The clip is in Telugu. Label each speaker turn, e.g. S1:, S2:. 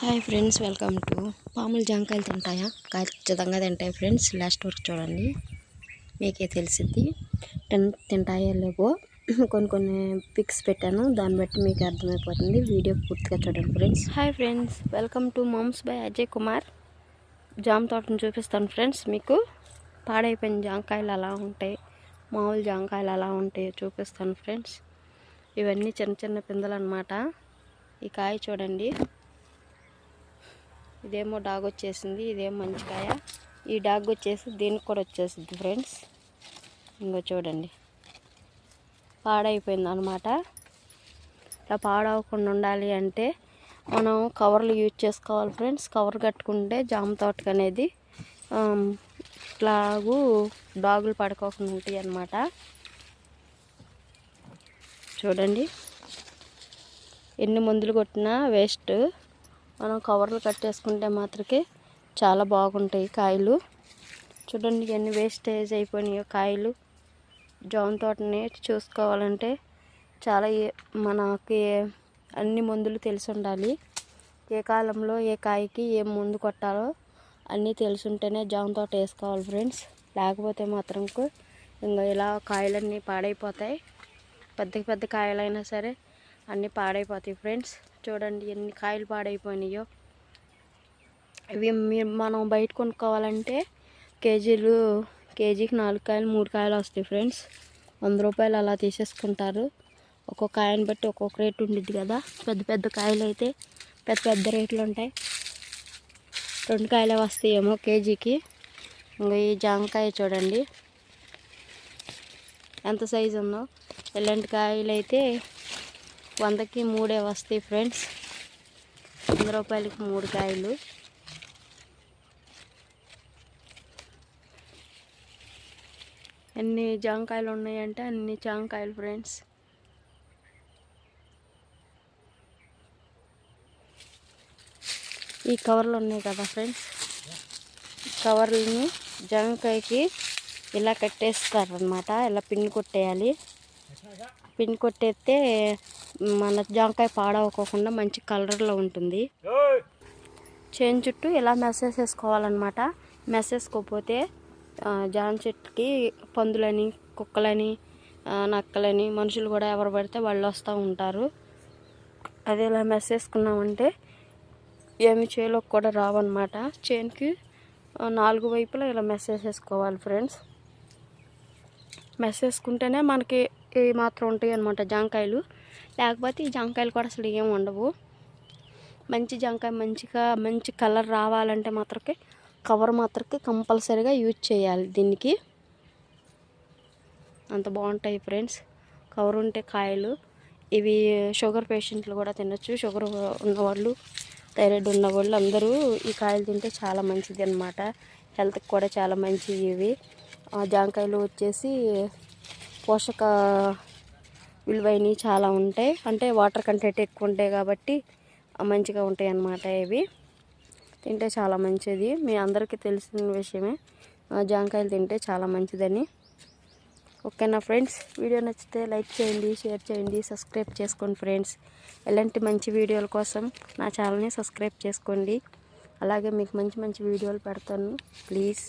S1: హాయ్ ఫ్రెండ్స్ వెల్కమ్ టు పాములు జాంకాయలు తింటాయా? ఖచ్చితంగా తింటాయి ఫ్రెండ్స్. లాస్ట్ వరకు చూడండి. మీకే తెలిసింది తిన్ తింటాయో లేవో. కొన్ని కొన్ని పిక్స్ పెట్టాను. దాన్ని బట్టి మీకు అర్థమైపోతుంది. వీడియో పూర్తిగా చూడండి friends. Hi friends welcome to mums by Ajay Kumar. జామ తోటను చూపిస్తాను ఫ్రెండ్స్ మీకు. పాడైపోయిన జాంకాయలు అలా ఉంటాయి మామూలు జాంకాయలు అలా ఉంటాయి చూపిస్తాను ఫ్రెండ్స్. ఇవన్నీ చిన్న చిన్న పిందెలు అనమాట ఈ కాయ చూడండి. ఇదేమో డాగ్ వచ్చేసింది ఇదేమో మంచికాయ. ఈ డాగ్ వచ్చేసి దీనికి కూడా వచ్చేసింది ఫ్రెండ్స్. ఇంకో చూడండి. పాడైపోయింది అనమాట ఇలా పాడవకుండా ఉండాలి అంటే మనం కవర్లు యూజ్ చేసుకోవాలి ఫ్రెండ్స్. కవర్ కట్టుకుంటే జామ తోటకు అనేది ఇట్లాగూ డాగులు పడుకోకుండా ఉంటాయి అన్నమాట. చూడండి. ఎన్ని మందులు కొట్టినా వేస్ట్. మనం కవర్లు కట్టేసుకుంటే మాత్రకే చాలా బాగుంటాయి కాయలు. చూడండి ఎన్ని వేస్టేజ్ అయిపోయినాయో కాయలు. జామ తోటని చూసుకోవాలంటే చాలా మనకి అన్ని మందులు తెలిసి ఉండాలి. ఏ కాలంలో ఏ కాయకి ఏ మందు కొట్టాలో అన్నీ తెలుసుంటేనే జామ తోట వేసుకోవాలి ఫ్రెండ్స్. లేకపోతే మాత్రం ఇంకా ఇలా కాయలన్నీ పాడైపోతాయి. పెద్ద పెద్ద కాయలైనా సరే అన్నీ పాడైపోతాయి ఫ్రెండ్స్. చూడండి ఎన్ని కాయలు పాడైపోయినాయో. ఇవి మనం బయట కొనుక్కోవాలంటే కేజీలు కేజీకి నాలుగు కాయలు మూడు కాయలు వస్తాయి ఫ్రెండ్స్. వంద రూపాయలు అలా తీసేసుకుంటారు. ఒక్కొక్క కాయని బట్టి ఒక్కొక్క రేటు ఉండిద్ది కదా. పెద్ద పెద్ద కాయలు అయితే పెద్ద పెద్ద రేట్లు ఉంటాయి. రెండు కాయలే వస్తాయేమో కేజీకి. ఇంకా ఈ జామకాయ చూడండి. ఎంత సైజు ఉందో. ఇలాంటి కాయలు అయితే వందకి మూడే వస్తాయి ఫ్రెండ్స్. వంద రూపాయలకి మూడు కాయలు. ఎన్ని జామకాయలు ఉన్నాయంటే అన్ని జామకాయలు ఫ్రెండ్స్. ఈ కవర్లు ఉన్నాయి కదా ఫ్రెండ్స్. కవర్లని జామకాయకి ఇలా కట్టేస్తారనమాట ఇలా పిన్ కొట్టేయాలి. పిన్ కొట్టేస్తే మన జామకాయ పాడవకోకుండా మంచి కలర్లో ఉంటుంది. చేను చుట్టూ ఇలా మెసేజ్ వేసుకోవాలన్నమాట మెసేజ్ వేసుకోకపోతే జామ చెట్టుకి పందులని కుక్కలని నక్కలని మనుషులు కూడా ఎవరు పడితే వాళ్ళు వస్తూ ఉంటారు. అదే ఇలా మెసేజ్ వేసుకున్నామంటే ఏమి చేలోకి కూడా రావన్నమాట. చేనుకి నాలుగు వైపులా ఇలా మెసేజ్ వేసుకోవాలి ఫ్రెండ్స్. మెస్ వేసుకుంటేనే మనకి ఏ మాత్రం ఉంటాయి అనమాట జాంకాయలు. లేకపోతే ఈ జాంకాయలు కూడా అసలు ఏమి ఉండవు. మంచి జాంకాయ మంచిగా మంచి కలర్ రావాలంటే మాత్రకి కవర్ మాత్రకి కంపల్సరీగా యూజ్ చేయాలి దీనికి. అంత బాగుంటాయి ఫ్రెండ్స్. కవర్ ఉంటే కాయలు. ఇవి షుగర్ పేషెంట్లు కూడా తినచ్చు. షుగర్ ఉన్నవాళ్ళు థైరాయిడ్ ఉన్నవాళ్ళు అందరూ ఈ కాయలు తింటే చాలా మంచిది అనమాట హెల్త్కి కూడా చాలా మంచిది ఇవి. జాంకాయలు వచ్చేసి పోషక విలువైనవి చాలా ఉంటాయి. అంటే వాటర్ కంటెంట్ ఎక్కువ ఉంటాయి కాబట్టి మంచిగా ఉంటాయి అన్నమాట ఇవి. తింటే చాలా మంచిది. మీ అందరికీ తెలిసిన విషయమే. జాంకాయలు తింటే చాలా మంచిదని. ఓకేనా ఫ్రెండ్స్? వీడియో నచ్చితే లైక్ చేయండి షేర్ చేయండి సబ్స్క్రైబ్ చేసుకోండి ఫ్రెండ్స్. ఎలాంటి మంచి వీడియోల కోసం నా ఛానల్ని సబ్స్క్రైబ్ చేసుకోండి. అలాగే మీకు మంచి మంచి వీడియోలు పెడతాను. ప్లీజ్.